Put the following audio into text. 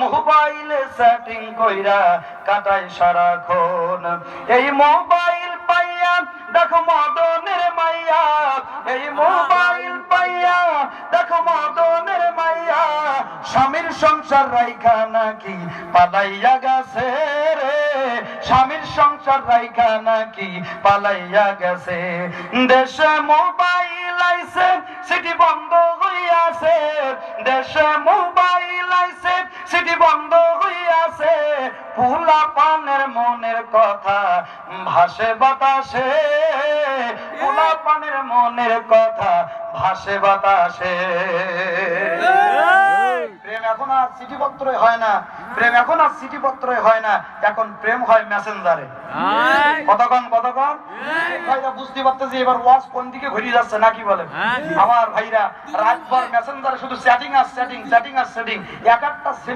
মোবাইলে সেটিং কইরা কাটাই সারাক্ষণ এই মোবাইল পাইয়া, দেখো মদনের মাইয়া। এই মোবাইল পাইয়া, দেখো মদনের মাইয়া। স্বামীর সংসার রাইখা নাকি পালাইয়া গেছে রে? স্বামীর সংসার রাইখা নাকি পালাইয়া গেছে? দেশে মোবাইল আইছে, সিটি বন্ধ হইয়াছে। দেশে মোবাইল পুলা পানের মনের কথা ভাসে বাতাসে। পুলা পানের মনের কথা ভাসে বাতাসে। প্রেম এখন আর চিঠিপত্র হয় না। প্রেম এখন আর চিঠিপত্র হয় না। এখন প্রেম হয় মেসেঞ্জারে। কতক্ষণ কতক্ষণ ভাইরা বুঝতে পারতেছি এবার কোন দিকে ঘুরিয়ে যাচ্ছে নাকি বলে আমার ভাইরা রাতভর মেসেঞ্জারে শুধু চ্যাটিং আর চ্যাটিং চ্যাটিং আর চ্যাটিং এক একটা ছেলে